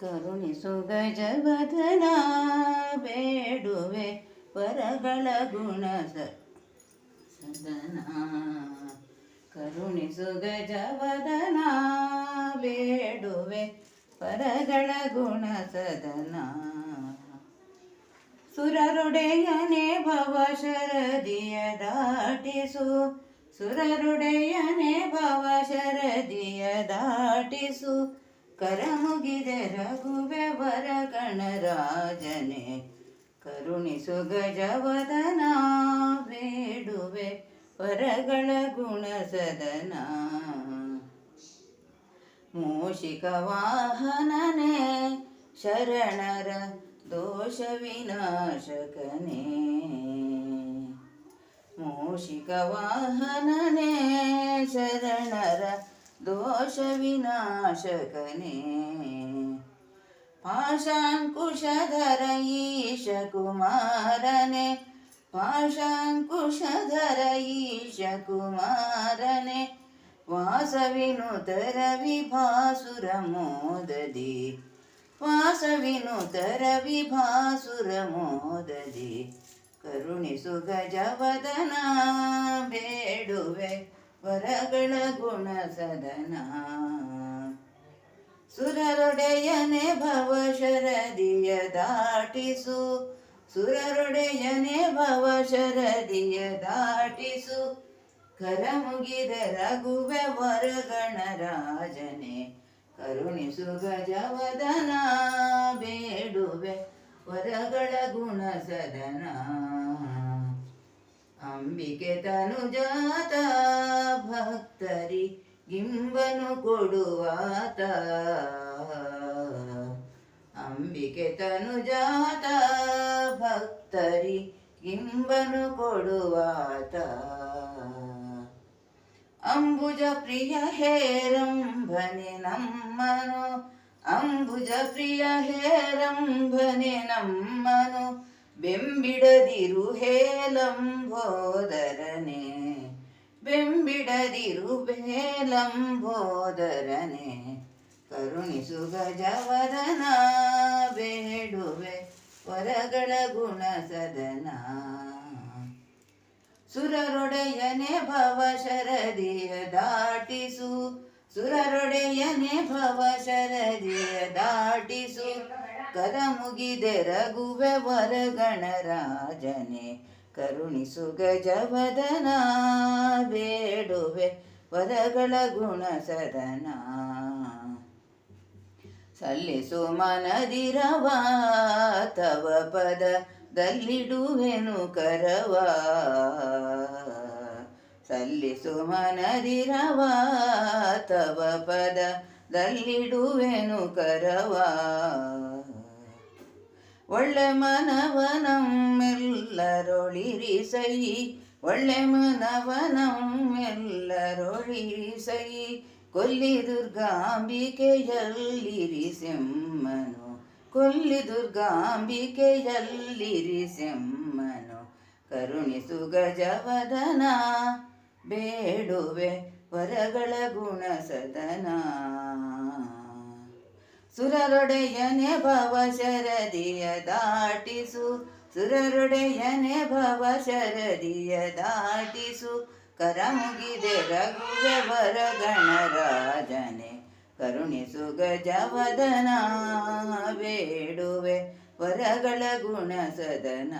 ಕರುಣಿಸು ಗಜವದನ ಬೇಡುವೆ ವರಗಳ ಗುಣ ಸದನ. ಕರುಣಿಸು ಗಜವದನ ಬೇಡುವೆ ಪರಗಳ ಗುಣ ಸದನ. ಸುರರುಡೆಯನೆ ಭವ ಶರದಿಯ ದಾಟಿಸು. ಸುರರುಡೆಯನೆ ಭವ ಶರದಿಯ ದಾಟಿಸು. ಕರ ಮುಗಿದೆ ರಘುವೆ ವರ ಗಣರಾಜನೆ ಕರುಣಿಸು ಗಜವದನ ಬೇಡುವೆ ವರಗಳ ಗುಣ ಸದನ. ಮೂಷಿಕ ವಾಹನನೇ ಶರಣರ ದೋಷ ವಿನಾಶಕನೇ. ಮೂಷಿಕ ವಾಹನನೇ ಶರಣರ ದೋಷ ವಿನಾಶಕನೇ ಪಾಶಾಂಕುಶಧರ ಈಶ ಕುಮಾರನೆ ಪಾಶಾಂಕುಶಧರ ಈಶ ಕುಮಾರನೆ ವಾಸವಿನುತರ ವಿಭಾಸುರ ಮೋದದಿ ವಾಸವಿನುತರ ವಿಭಾಸುರ ಮೋದದಿ ಕರುಣಿಸು ಗಜವದನ ಬೇಡುವೆ ವರಗಳ ಗುಣ ಸದನ ಸುರರೊಡೆಯನೆ ಭವ ಶರದಿಯ ದಾಟಿಸು. ಸುರರೊಡೆಯನೆ ಭವ ಶರದಿಯ ದಾಟಿಸು. ಕರ ಮುಗಿದ ರಘುವೆ ವರಗಣರಾಜನೆ ಕರುಣಿಸು ಗಜವದನ ಬೇಡುವೆ ವರಗಳ ಗುಣ ಸದನ ಅಂಬಿಕೆ ತನುಜಾತ ಭಕ್ತರಿ ಗಿಂಬನು ಕೊಡುವಾತ ಅಂಬಿಕೆ ತನುಜಾತ ಭಕ್ತರಿ ಗಿಂಬನು ಕೊಡುವಾತ ಅಂಬುಜ ಪ್ರಿಯ ಹೇರಂಭನೆ ನಮ್ಮನು ಅಂಬುಜ ಪ್ರಿಯ ಹೇರಂಭನೆ ನಮ್ಮನು ಬೆಂಬಿಡದಿರು ಹೇಲಂಬೋದರನೆ ಬೆಂಬಿಡದಿರು ಬೇಲಂಬೋದರನೆ ಕರುಣಿಸು ಗಜವದನ ಬೇಡುವೆ ವರಗಳ ಗುಣ ಸದನ. ಸುರರೊಡೆಯನೆ ಭವ ಶರದಿಯ ದಾಟಿಸು, ಸುರರೊಡೆಯನೆ ಭವ ಶರದಿಯ ದಾಟಿಸು. ಕರ ಮುಗಿದೆ ರಘುವೆ ವರಗಣರಾಜನೆ ಕರುಣಿಸು ಗಜವದನ ಬೇಡುವೆ ವರಗಳ ಗುಣ ಸದನ. ಸಲ್ಲಿಸು ಮನದಿರವ ತವ ಪದದಲ್ಲಿಡುವೆನು ಕರವ. ಸಲ್ಲಿಸು ಮನದಿರವ ತವ ಪದದಲ್ಲಿಡುವೆನು ಕರವ. ಒಳ್ಳೆ ಮನವನಮ್ಮೆಲ್ಲರೊಳಿರಿಸೈ ಒಳ್ಳೆ ಮನವನಮ್ಮೆಲ್ಲರೊಳಿರಿಸೈ. ಕೊಲ್ಲಿ ದುರ್ಗಾಂಬಿಕೆಯಲ್ಲಿರಿ ಸೆಮ್ಮನು ಕೊಲ್ಲಿ ದುರ್ಗಾಂಬಿಕೆಯಲ್ಲಿರಿ ಸೆಮ್ಮನು ಕರುಣಿಸು ಗಜವದನ ಬೇಡುವೆ ವರಗಳ ಗುಣ ಸದನ ಸುರರೊಡೆಯನೆ ಭವ ಶರದಿಯ ದಾಟಿಸು. ಸುರರೊಡೆಯನೆ ಭವ ಶರದಿಯ ದಾಟಿಸು. ಕರ ಮುಗಿದೆ ರಘುವೆ ವರ ಗಣರಾಜನೆ ಕರುಣಿಸು ಗಜವದನ ಬೇಡುವೆ. ವರಗಳ ಗುಣ ಸದನ